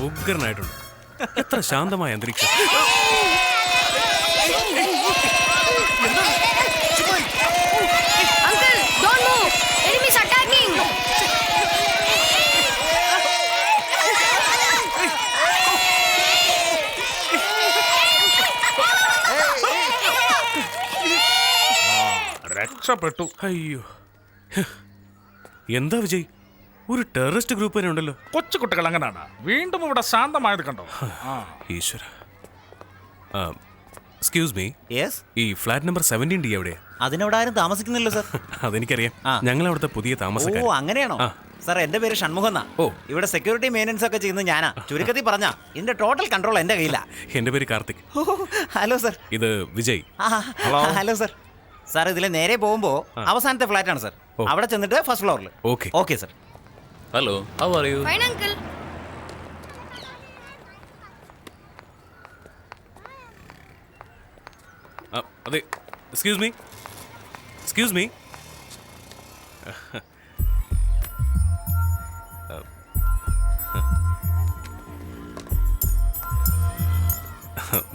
ഉഗ്രനായിട്ടുണ്ട്. എത്ര ശാന്തമായ അന്തരീക്ഷം! രക്ഷപ്പെട്ടു. അയ്യോ. എന്താ വിജയ്? ഒരു ടെററിസ്റ്റ് ഗ്രൂപ്പ് തന്നെ ഉണ്ടല്ലോ. കൊച്ചു കുട്ടികൾ അങ്ങനെയാണ് വീണ്ടും ഇവിടെ ശാന്തമായത് കണ്ടോ? ആ. ഈശ്വര. എക്സ്ക്യൂസ് മീ യെസ് ഈ ഫ്ലാറ്റ് നമ്പർ സെവന്റീൻ ഡി എവിടെയാ? അതിനവിടെ ആരും താമസിക്കുന്നില്ല സർ അതെനിക്കറിയാം. ഞങ്ങൾ അവിടുത്തെ പുതിയ ഓ അങ്ങനെയാണോ. സാർ എന്റെ പേര് ഷൺമുഖം എന്നാ ഓ. ഇവിടെ സെക്യൂരിറ്റി മെയിന്റനൻസ് ഒക്കെ ചെയ്യുന്നത് ഞാനാ. ചുരുക്കത്തിൽ പറഞ്ഞ ഇതിന്റെ ടോട്ടൽ കൺട്രോൾ എന്റെ കയ്യിലാ. എന്റെ പേര് കാർത്തിക്. ഹലോ സർ ഇത് വിജയ്. ഹലോ. സർ സാർ ഇതിൽ നേരെ പോകുമ്പോ അവസാനത്തെ ഫ്ലാറ്റ് ആണ് സർ അവിടെ ചെന്നിട്ട് ഫസ്റ്റ് ഫ്ലോറിൽ okay. Okay sir hello how are you Fine, uncle. ആ, അതെ എക്സ്ക്യൂസ് മീ എക്സ്ക്യൂസ് മീ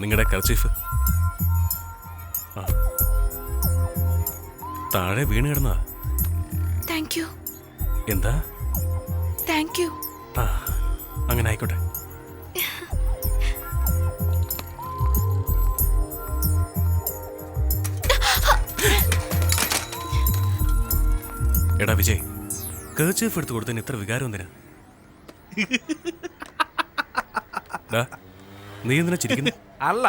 നിങ്ങളുടെ കർച്ചീഫ് താഴെ വീണ് കിടന്നാ താങ്ക് യു എന്താ? അങ്ങനെ ആയിക്കോട്ടെ. എടാ വിജയ് കേച്ചേഫ് എടുത്തു കൊടുത്തതിന് ഇത്ര വികാരം എന്തിനാ? നീ എന്തിനാ ചിരിക്കുന്നു? അല്ല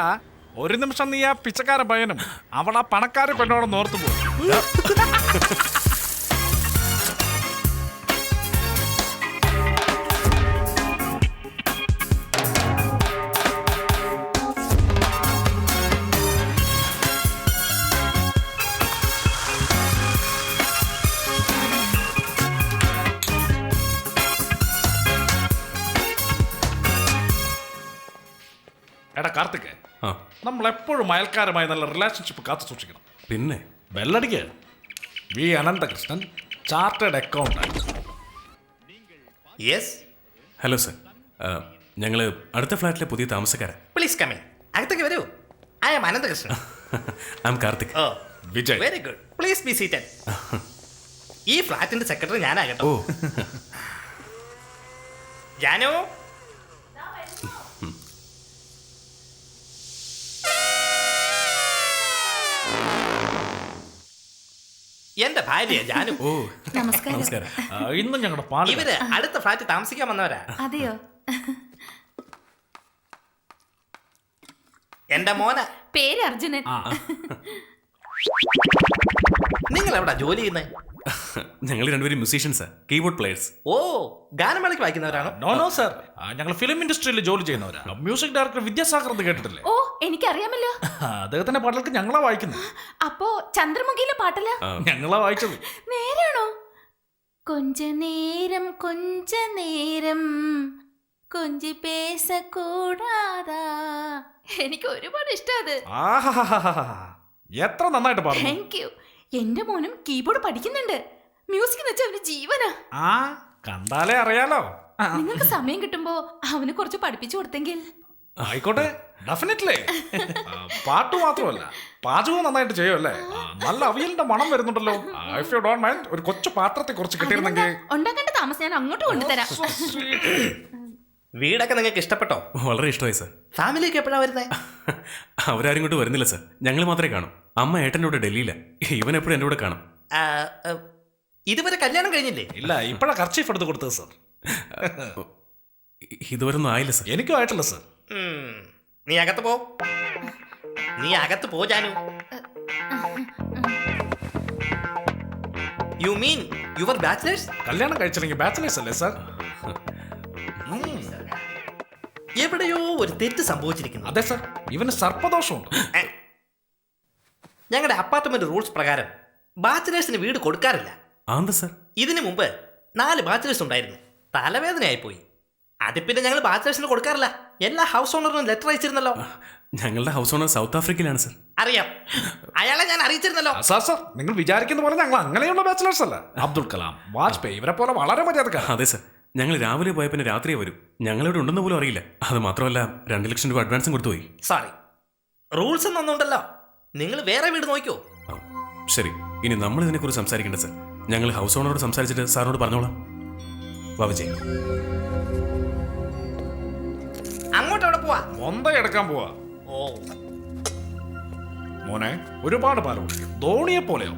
ഒരു നിമിഷം നീ ആ പിച്ചക്കാര പയ്യനും അവൾ ആ പണക്കാരെ പെണ്ണോടെ നോർത്തു പോകും കാർത്തിക് ആ. നമ്മൾ എപ്പോഴും അയൽക്കാരുമായി നല്ല റിലേഷൻഷിപ്പ് കാത്തു സൂക്ഷിക്കണം. പിന്നെ? ബെല്ലടിക്ക്. V Ananthakrishnan chartered accountant yes hello sir ഞങ്ങൾ അടുത്ത ഫ്ലാറ്റിലെ പുതിയ താമസക്കാരൻ പ്ലീസ് കമ്മിങ് അകത്തേക്ക് വരൂ. I am Ananthakrishnan. I am Karthik. Oh Vijay. Very good please be seated ഈ ഫ്ലാറ്റിന്റെ സെക്രട്ടറി ഞാനാകട്ടോ ഞാനോ ജാനു എന്റെ ഭാര്യ ജാനു ഓ. നമസ്കാരം. നമസ്കാരം. ആ, ഇന്നും ഞങ്ങളുടെ പാൽ ഇവർ അടുത്ത ഫ്ലാറ്റ് താമസിക്കാൻ വന്നവരാ. അതെയോ? എന്റെ മോന. പേര് അർജുനൻ. നിങ്ങൾ എവിടാ ജോലി ചെയ്യുന്നത് ഞങ്ങൾ രണ്ടുപേരും മ്യൂസീഷ്യൻസ് കീബോർഡ് പ്ലേയേഴ്സ് ഓ ഗാനമേളയ്ക്ക് വായിക്കുന്നവരാണോ? നോ നോ സർ ഞങ്ങൾ ഫിലിം ഇൻഡസ്ട്രിയിൽ ജോലി ചെയ്യുന്നവരാണ് മ്യൂസിക് ഡയറക്ടർ വിദ്യാസാഗർ എന്ന് കേട്ടിട്ടില്ലേ? ഓ എനിക്കറിയാമല്ലോ. അദ്ദേഹത്തിന്റെ പാട്ടുകൾക്ക് ഞങ്ങളാ വായിക്കുന്നത് അപ്പോ ചന്ദ്രമുഖിയിലെ പാട്ടല്ല? ഞങ്ങളാ വായിച്ചത്. നേരാണോ? കൊഞ്ച നേരം കൊഞ്ച നേരം. കൊഞ്ചി പേസ കൂടാതാ എനിക്ക് ഒരുപാട് ഇഷ്ടം അത്. എത്ര നന്നായിട്ട് പാടുന്നു. താങ്ക് യു എന്റെ മോനും കീബോർഡ് പഠിക്കുന്നുണ്ട്. മ്യൂസിക് എന്ന് വെച്ചാൽ അവന് ജീവനാ. ആ കണ്ടാലേ അറിയാലോ. നിങ്ങൾക്ക് സമയം കിട്ടുമ്പോ അവന് കുറച്ച് പഠിപ്പിച്ചു കൊടുത്തെങ്കിൽ. ആയിക്കോട്ടെ ഡെഫിനറ്റ്ലി പാട്ട് മാത്രമല്ല പാചകവും നന്നായിട്ട് ചെയ്യുമല്ലേ? നല്ല അവിയലിന്റെ മണം വരുന്നുണ്ടല്ലോ. ഇഫ് യു ഡോണ്ട് മൈൻഡ് ഒരു കൊച്ചു പാത്രത്തെ കുറച്ച് കിട്ടിയിരുന്നെങ്കിൽ. ഉണ്ടാക്കേണ്ട താമസം ഞാൻ അങ്ങോട്ട് കൊണ്ടുതരാം. വീടൊക്കെ നിങ്ങൾക്ക് ഇഷ്ടപ്പെട്ടോ? വളരെ ഇഷ്ടമായി സർ ഫാമിലിയൊക്കെ എപ്പോഴാണ് വരുന്നത് അവരാരും ഇങ്ങോട്ട് വരുന്നില്ല സർ ഞങ്ങൾ മാത്രമേ കാണൂ. അമ്മ ഏട്ടന്റെ കൂടെ ഡൽഹിയില്ല ഇവൻ എപ്പോഴും എന്റെ കൂടെ കാണും. ഇതുവരെ കല്യാണം കഴിഞ്ഞില്ലേ? ഇല്ല ഇപ്പോഴാ കർച്ചീഫ് എടുത്ത് കൊടുത്തത് സർ. ഇ- ഇതുവരെ ഒന്നും ആയില്ല സർ. എനിക്കും ആയിട്ടില്ല സർ. ഉം. നീ അകത്ത് പോ. നീ അകത്ത് പോ Janu. You mean your bachelors കല്യാണം കഴിച്ചില്ലെങ്കിൽ ബാച്ചിലേഴ്സ് അല്ലേ സർ? എവിടെയോ ഒരു തെറ്റ് സംഭവിച്ചിരിക്കുന്നു. അതെ സർ. ഇവന് സർപ്പദോഷമുണ്ട്. ഞങ്ങളുടെ അപ്പാർട്ട്മെന്റ് റൂൾസ് പ്രകാരം ബാച്ചിലേഴ്സിന് വീട് കൊടുക്കാറില്ല. ആന്താ സർ. ഇതിനു മുമ്പ് നാല് ബാച്ചിലേഴ്സ് ഉണ്ടായിരുന്നു. തലവേദനയായി പോയി അത് പിന്നെ ഞങ്ങൾ ബാച്ചിലേഴ്സിന് കൊടുക്കാറില്ല. എല്ലാ ഹൗസ് ഓണറിനും ലെറ്റർ അയച്ചിരുന്നല്ലോ. ഞങ്ങളുടെ ഹൗസ് ഓണർ സൗത്ത് ആഫ്രിക്കയിലാണ് സർ. അറിയാം. അയാളെ ഞാൻ അറിയിച്ചിരുന്നല്ലോ. സാർ സാർ നിങ്ങൾ വിചാരിക്കുന്ന പോലെ ഞങ്ങൾ അങ്ങനെയുള്ള ബാച്ചിലേഴ്സ് അല്ല. അബ്ദുൾ കലാം വാജ്പേയി ഇവരെ പോലെ വളരെ മര്യാദക്കാർ അതെ സർ. ഞങ്ങൾ രാവിലെ പോയ പിന്നെ രാത്രിയെ വരും. ഞങ്ങളിവിടെ ഉണ്ടെന്ന് പോലും അറിയില്ല. അത് മാത്രമല്ല രണ്ട് ലക്ഷം രൂപ അഡ്വാൻസും കൊടുത്തു പോയി. സോറി റൂൾസ് ഒന്നും ഉണ്ടല്ലോ നിങ്ങൾ വേറെ വീട് നോക്കിയോ ശരി. ഇനി നമ്മൾ ഇതിനെ ഇതിനെക്കുറിച്ച് സംസാരിക്കേണ്ട സാർ. ഞങ്ങൾ ഹൗസ് ഓണറോട് സംസാരിച്ചിട്ട് സാറിനോട് പറഞ്ഞോളാം. ബാബുജി അങ്ങോട്ട് അവിടെ പോവാ. മൊന്ത കിടക്കാൻ പോവാ. ഓ. മോനെ ഒരുപാട് പാൽ കുടിക്കും. ധോണിയെ പോലെയോ.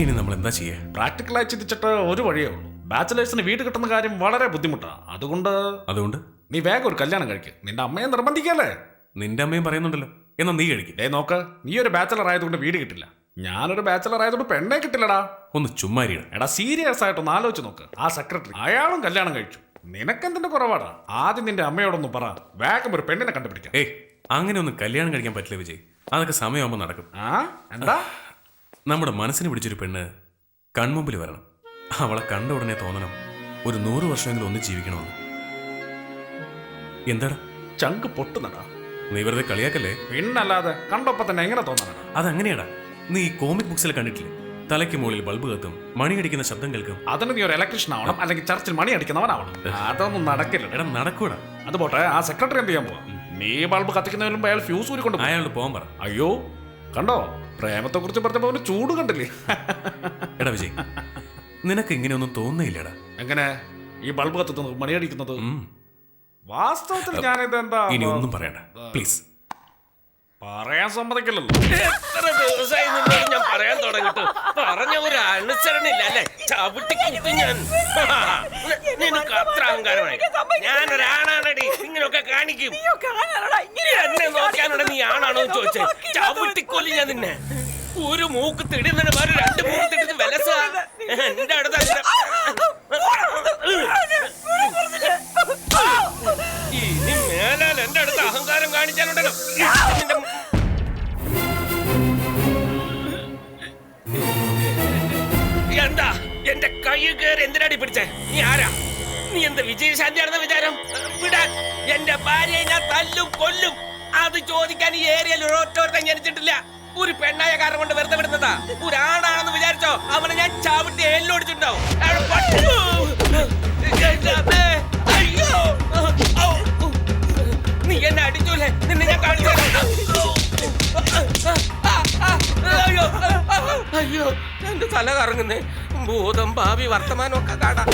ഇനി നമ്മൾ എന്താ ചെയ്യേ? പ്രാക്ടിക്കലായി ചിന്തിച്ചിട്ട് ഒരു വഴിയേ ഉള്ളൂ. ബാച്ചലേഴ്സിന് വീട് കിട്ടുന്ന കാര്യം വളരെ ബുദ്ധിമുട്ടാണ് അതുകൊണ്ട് അതുകൊണ്ട്? നീ വേഗം ഒരു കല്യാണം കഴിക്കും. നിന്റെ അമ്മയെ നിർബന്ധിക്കല്ലേ? നിന്റെ അമ്മയും പറയുന്നുണ്ടല്ലോ. എന്നാ നീ കഴിക്കും ഏ നോക്ക് നീ ഒരു ബാച്ചലർ ആയതുകൊണ്ട് വീട് കിട്ടില്ല. ഞാനൊരു ബാച്ചലർ ആയതുകൊണ്ട് പെണ്ണെ കിട്ടില്ലടാ. ഒന്ന് ചുമ്മാരിയാണ് എടാ സീരിയസ് ആയിട്ട് ഒന്ന് ആലോചിച്ച് നോക്ക്. ആ സെക്രട്ടറി അയാളും കല്യാണം കഴിച്ചു. നിനക്കെന്തിന്റെ കുറവാടാ? ആദ്യം നിന്റെ അമ്മയോടൊന്ന് പറ. വേഗം ഒരു പെണ്ണിനെ കണ്ടുപിടിക്കാം. ഏയ് അങ്ങനെ ഒന്നും കല്യാണം കഴിക്കാൻ പറ്റില്ല വിജയ്. അതൊക്കെ സമയമാകുമ്പോൾ നടക്കും. ആ? എന്താ? നമ്മുടെ മനസ്സിന് പിടിച്ചൊരു പെണ്ണ് കൺമുമ്പിൽ വരണം. അവളെ കണ്ട ഉടനെ തോന്നണം ഒരു നൂറ് വർഷമെങ്കിലും ഒന്ന് ജീവിക്കണമെന്ന്. എന്താടാ? ചങ്ക് പൊട്ടുന്നടാ. നീ വെറുതെ കളിയാക്കല്ലേ? പിന്നല്ലാതെ കണ്ടപ്പോ തന്നെ എങ്ങനെ തോന്നണം? അതങ്ങനെയാടാ. നീ ഈ കോമിക് ബുക്സിൽ കണ്ടിട്ടില്ലേ? തലയ്ക്ക് മുകളിൽ ബൾബ് കത്തും മണിയടിക്കുന്ന ശബ്ദം കേൾക്കും. അതിന് നീ ഒരു ഇലക്ട്രീഷ്യൻ ആവണം അല്ലെങ്കിൽ ചർച്ചിൽ മണി അടിക്കുന്നവനാവണം. അതൊന്നും നടക്കില്ല. എടാ നടക്കൂടാ. അത് പോട്ടെ ആ സെക്രട്ടറി എന്ത് ചെയ്യാൻ പോവാ? നീ ബൾബ് കത്തിക്കുന്നതിന് മുമ്പ് അയാൾ ഫ്യൂസ് ഊരിക്കൊണ്ട് പോകും അയാളോട് പോകാൻ പറ. അയ്യോ കണ്ടോ? പ്രേമത്തെ കുറിച്ച് പറഞ്ഞപ്പോ അവന് ചൂട് കണ്ടില്ലേ? എടാ വിജയ് നിനക്ക് ഇങ്ങനെയൊന്നും തോന്നുന്നില്ലടാ. എങ്ങനെ? ഈ ബൾബ് കത്തുന്നത് മണിയടിക്കുന്നത്. വാസ്തവത്തിൽ ഞാനിത് എന്താ ഇനി ഒന്നും പറയണ്ട. പ്ലീസ് പറയാൻ സമ്മതിക്കില്ലല്ലോ എത്ര ദിവസമായി നിന്നോട് ഞാൻ പറയാൻ തുടങ്ങിട്ട് പറഞ്ഞ ഒരു അനുസരണില്ല അല്ലേ ചവിട്ടിക്കിട്ട് ഞാൻ നിനക്ക് അത്ര അഹങ്കാരമായി ഞാനൊരാണാണടി ഇങ്ങനെയൊക്കെ കാണിക്കും എന്നെ നോക്കാനുള്ള നീ ആണാണോ ചോദിച്ചേ ചവിട്ടിക്കൊല്ലി ഞാൻ നിന്നെ ഒരു മൂക്ക് തിടുന്നതിന് വേറെ രണ്ട് മൂക്ക് തിടുന്ന വിലസ എന്റെ അടുത്ത് ഇനി മേലാൽ എന്റെ അടുത്ത് അഹങ്കാരം കാണിച്ചാലുണ്ടല്ലോ. എന്താ? എന്റെ കൈ കയറി എന്തിനാടി പിടിച്ചേ? നീ ആരാ? നീ എന്ത് വിജയശാന്തിയാണെന്ന വിചാരം? വിടാൻ. എന്റെ ഭാര്യയെ ഞാൻ തല്ലും കൊല്ലും. അത് ചോദിക്കാൻ ഈ ഏരിയയിൽ ഒരൊറ്റോർത്തം ജനിച്ചിട്ടില്ല. ഒരു പെണ്ണായ കാരണം കൊണ്ട് വെറുതെ വിടുന്നതാ. ഒരാണാണെന്ന് വിചാരിച്ചോ? അവനെ ഞാൻ ചവിട്ടി എല്ലോടിച്ചിട്ടുണ്ടാവും തുടങ്ങുന്നത് ഭൂതം ഭാവി വർത്തമാനമൊക്കെ കാണാം.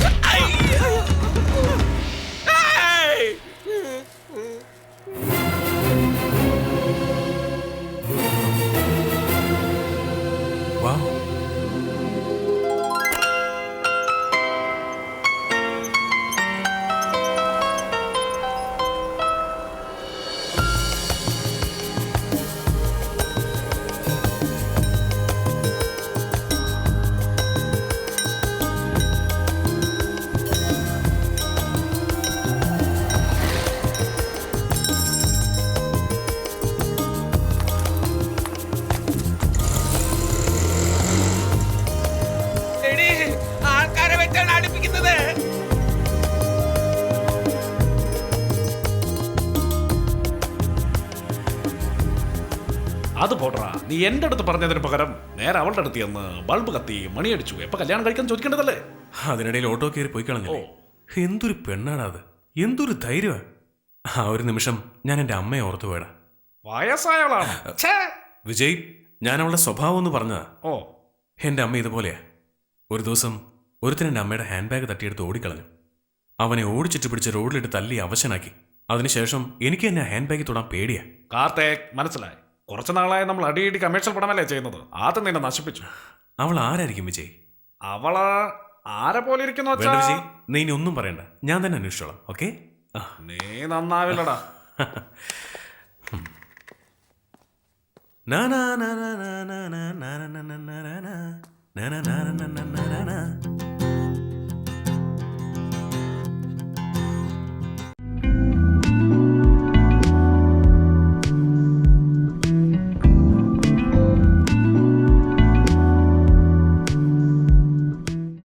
അടുപ്പിക്കുന്നത് അത് പോട്ടറാ നീ എന്റെ അടുത്ത് പറഞ്ഞതിന് പകരം നേരെ അവളുടെ അടുത്ത് ചെന്ന് ബൾബ് കത്തി മണിയടിച്ചു. എപ്പൊ കല്യാണം കഴിക്കാൻ ചോദിക്കേണ്ടതല്ലേ? അതിനിടയിൽ ഓട്ടോ കയറി പോയി കളഞ്ഞു എന്തൊരു പെണ്ണാണ് അത്. എന്തൊരു ധൈര്യമാണ് ആ ഒരു നിമിഷം ഞാൻ എന്റെ അമ്മയെ ഓർത്തു പോയടാ. വയസ്സായവളാണ്. വിജയ് ഞാൻ അവളുടെ സ്വഭാവം എന്ന് പറഞ്ഞതാ. ഓ. എന്റെ അമ്മ ഇതുപോലെയാ. ഒരു ദിവസം ഒരുത്തൻ എന്റെ അമ്മയുടെ ഹാൻഡ് ബാഗ് തട്ടിയെടുത്ത് ഓടിക്കളഞ്ഞു അവനെ ഓടിച്ചിട്ട് പിടിച്ച് റോഡിലിട്ട് തല്ലി അവശനാക്കി അതിനുശേഷം എനിക്ക് തന്നെ ഹാൻഡ് ബാഗിൽ തൊടാൻ പേടിയാ കാർത്തേക് മനസ്സിലായി കുറച്ച് നാളായി നമ്മൾ അടിയിടി കമേഴ്ഷ്യൽ പടമല്ലേ ചെയ്യുന്നത് ആദ്യം നിന്നെ നശിപ്പിച്ചു അവൾ ആരായിരിക്കും വിജയ് അവൾ ആരെ പോലെ ഇരിക്കുന്നു വിജയ് നീ ഇനി ഒന്നും പറയണ്ട ഞാൻ തന്നെ അന്വേഷിച്ചോളാം ഓക്കെ നീ നന്നാവില്ലടാ Na na na na na na na na na na na na na na na na na na na